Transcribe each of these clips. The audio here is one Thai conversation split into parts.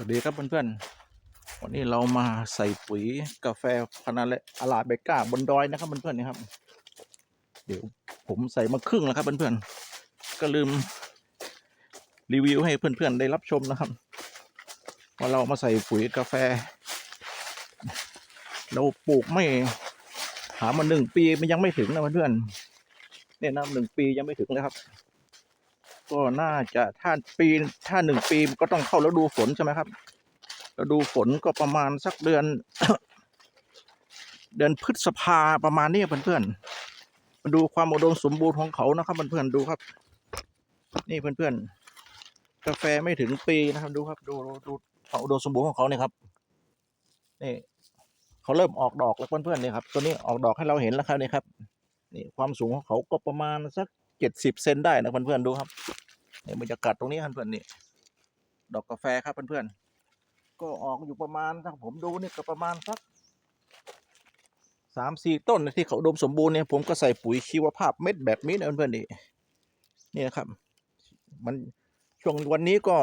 วัสดีครับเพื่อนๆ วันนี้เรามาใส่ปุ๋ยกาแฟพานาเลอาราเบก้าบนดอยนะครับเพื่อนๆนี่ครับ เดี๋ยวผมใส่มาครึ่งแล้วครับเพื่อนๆ ก็ลืมรีวิวให้เพื่อนๆได้รับชมนะครับว่าเรามาใส่ปุ๋ยกาแฟ เราปลูกไม่หามาหนึ่งปีมันยังไม่ถึงนะเพื่อนๆเนี่ยนะหนึ่งปียังไม่ถึงเลยครับ ก็น่าจะถ้าปีถ้าหนึ่งปีก็ต้องเข้าฤดูฝนใช่ไหมครับฤดูฝนก็ประมาณสักเดือน เดือนพฤษภาประมาณนี้เพื่อนๆมาดูความอุดมสมบูรณ์ของเขานะครับเพื่อนๆดูครับ นี่เพื่อนๆกาแฟไม่ถึงปีนะครับ ดูครับดูดูความอุดมสมบูรณ์ของเขาเนี่ยครับนี่เขาเริ่มออกดอกแล้วเพื่อนๆเนี่ยครับตัวนี้ออกดอกให้เราเห็นแล้วครับนี่ครับนี่ความสูงของเขาก็ประมาณสัก เจ็ดสิบเซนได้นะเพื่อนๆดูครับนี่บรรยากาศตรงนี้ครับเพื่อนๆนี่ดอกกาแฟครับเพื่อนๆก็ออกอยู่ประมาณถ้าผมดูนี่ก็ประมาณสักสามสี่ต้นที่เขาดมสมบูรณ์เนี่ยผมก็ใส่ปุ๋ยชีวภาพเม็ดแบบนี้นะเพื่อนๆนี่นี่นะครับ มันช่วงวันนี้ก็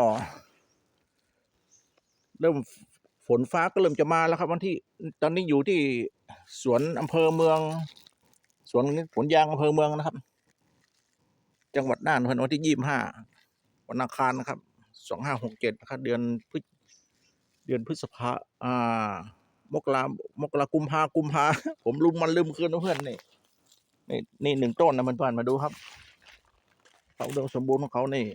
เริ่มฝนฟ้าก็เริ่มจะมาแล้วครับ วันที่ตอนนี้อยู่ที่สวนอำเภอเมือง สวนผลยางอำเภอเมืองนะครับ จังหวัดน่านวันวันที่ยี่สิบห้าวันอังคารนะครับสองห้าหกเจ็ดนะครับ เดือนพฤศเดือนพฤษภาอ่ามกรามกรากุมภากุมภาผมลืมมันลืมคืนนะเพื่อนนี่นี่นี่หนึ่งต้นนะมันผ่านมาดูครับเขาเดิมสมบูรณ์ของเขานี่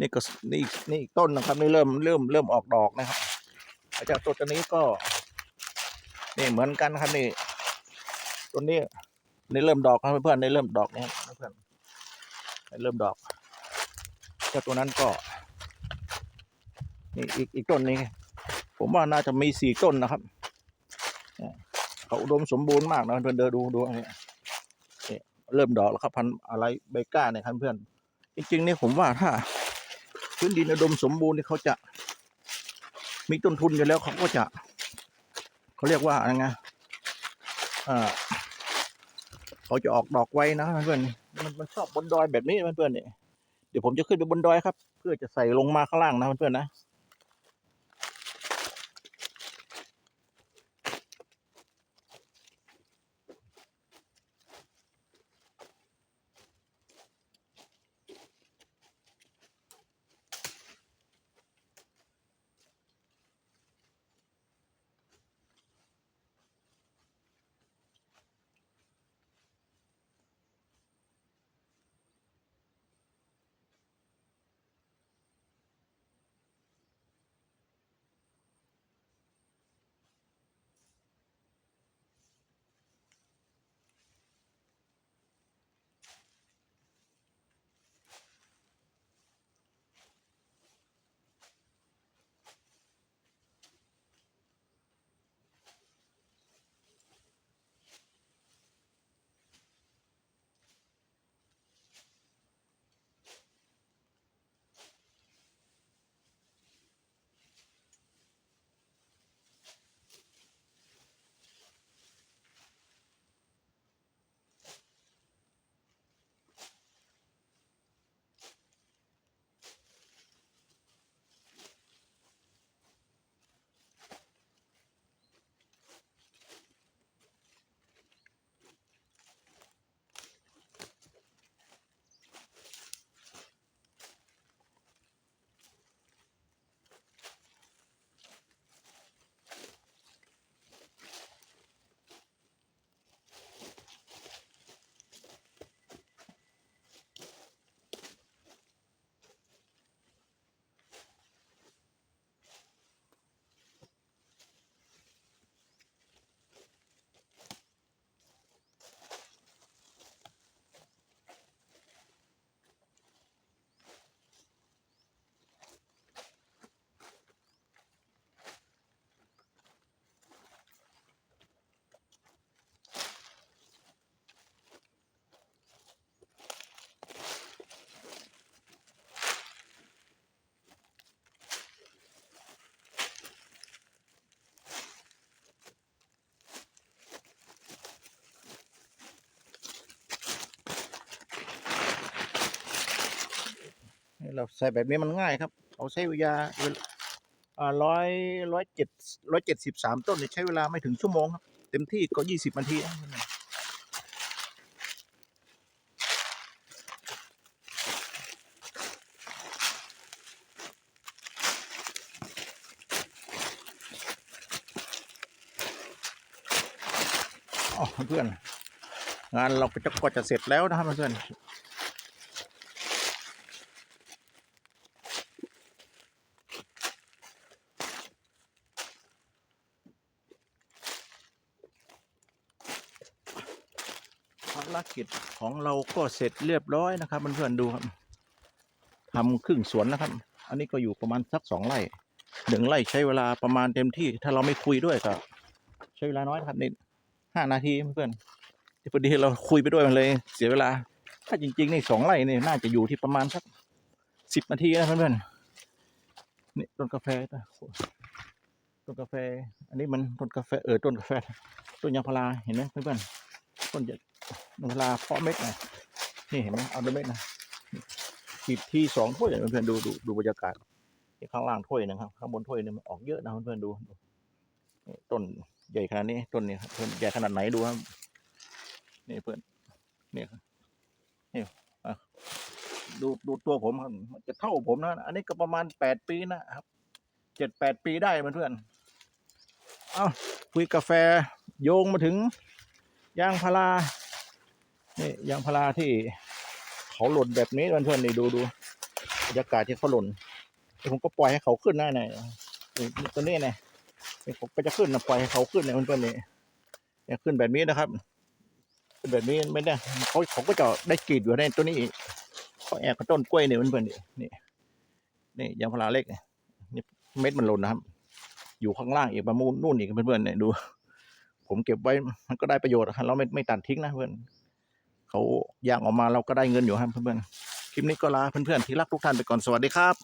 นี่ก็นี่นี่อีกต้นนะครับ นี่เริ่มเริ่มเริ่มออกดอกนะครับอาจากตัวนี้ก็ นี่เหมือนกันครับนี่ตัวนี้นี่เริ่มดอกครับเพื่อนนี่เริ่มดอกนะครับเพื่อน เริ่มดอกเจ้าตัวนั้นก็นี่อีกอีกต้นนี้ ผมว่าน่าจะมีสี่ต้นนะครับเขาอุดมสมบูรณ์มากนะเพื่อนเดินดูดูอันนี้เริ่มดอกแล้วครับพันอะไรเบก้าเนี่ยครับเพื่อน จริงๆนี่ผมว่าถ้า พื้นดินอุดมสมบูรณ์นี่เขาจะมีต้นทุนอยู่แล้วเขาก็จะ เขาเรียกว่าอะไรไงอ่า เขาจะออกดอกไว้นะเพื่อนมันมันชอบบนดอยแบบนี้เพื่อนเนี่ยเดี๋ยวผมจะขึ้นไปบนดอยครับ เพื่อจะใส่ลงมาข้างล่างนะเพื่อนๆนะ เราใส่แบบนี้มันง่ายครับ เอาใช้เวลาอ่าร้อยร้อยเจ็ดร้อยเจ็ดสิบสามต้นใช้เวลาไม่ถึงชั่วโมงครับ เต็มที่ก็ยี่สิบนาทีนะอ๋อเพื่อน งานเราก็จะก็จะเสร็จแล้วนะครับเพื่อน ภารกิจของเราก็เสร็จเรียบร้อยนะครับเพื่อนๆดูครับทำครึ่งสวนนะครับ อันนี้ก็อยู่ประมาณสักสองไร่หนึ่งไร่ใช้เวลาประมาณเต็มที่ ถ้าเราไม่คุยด้วยก็ใช้เวลาน้อยครับนี่ห้านาทีเพื่อนๆที่พอดีเราคุยไปด้วยมันเลยเสียเวลา ถ้าจริงๆนี่สองไร่นี่น่าจะอยู่ที่ประมาณสักสิบนาทีนะเพื่อนๆนี่ต้นกาแฟต้นกาแฟ อันนี้มันต้นกาแฟเออต้นกาแฟต้นยางพาราเห็นไหมเพื่อนๆต้นใหญ่ เวลาเพาะเม็ดนะนี่เห็นไหมเอาเม็ดนะขีดที่สองถ้วยเพื่อนๆดูดูดูบรรยากาศที่ข้างล่างถ้วยหนึงครับ ข้างบนถ้วยหนึงมันออกเยอะนะเพื่อนๆดูต้นใหญ่ขนาดนี้ต้นนี้ครับเพื่อนใหญ่ขนาดไหนดูครับนี่เพื่อนนี่ครับนี่ดูดูตัวผมครับจะเท่าผมนะอันนี้ก็ประมาณแปดปีนะครับเจ็ดแปดปีได้เพื่อนๆเอ้าคุยกาแฟโยงมาถึงยางพารา นี่ยางพาราที่เขาหล่นแบบนี้เพื่อนๆนี่ดูดูบรรยากาศที่เขาหล่นผมก็ปล่อยให้เขาขึ้นได้หน่อยนี่ตัวนี้เนี่ยผมก็จะขึ้นนะปล่อยให้เขาขึ้นเนี่ยเพื่อนๆนี่เนี่ยขึ้นแบบนี้นะครับขึ้นแบบนี้ไม่ได้เขาเขาก็จะได้กรีดอยู่ในตัวนี้เขาแอบกับต้นกล้วยเนี่ยเพื่อนๆนี่นี่นี่ยางพาราเล็กนี่เม็ดมันหล่นนะครับ อยู่ข้างล่างอีกประมูลนู่นอีกเพื่อนๆเนี่ยดู ผมเก็บไว้มันก็ได้ประโยชน์เราไม่ไม่ตัดทิ้งนะเพื่อน เขาย่างออกมาเราก็ได้เงินอยู่ครับเพื่อนๆคลิปนี้ก็ลาเพื่อนๆที่รักทุกท่านไปก่อนสวัสดีครับ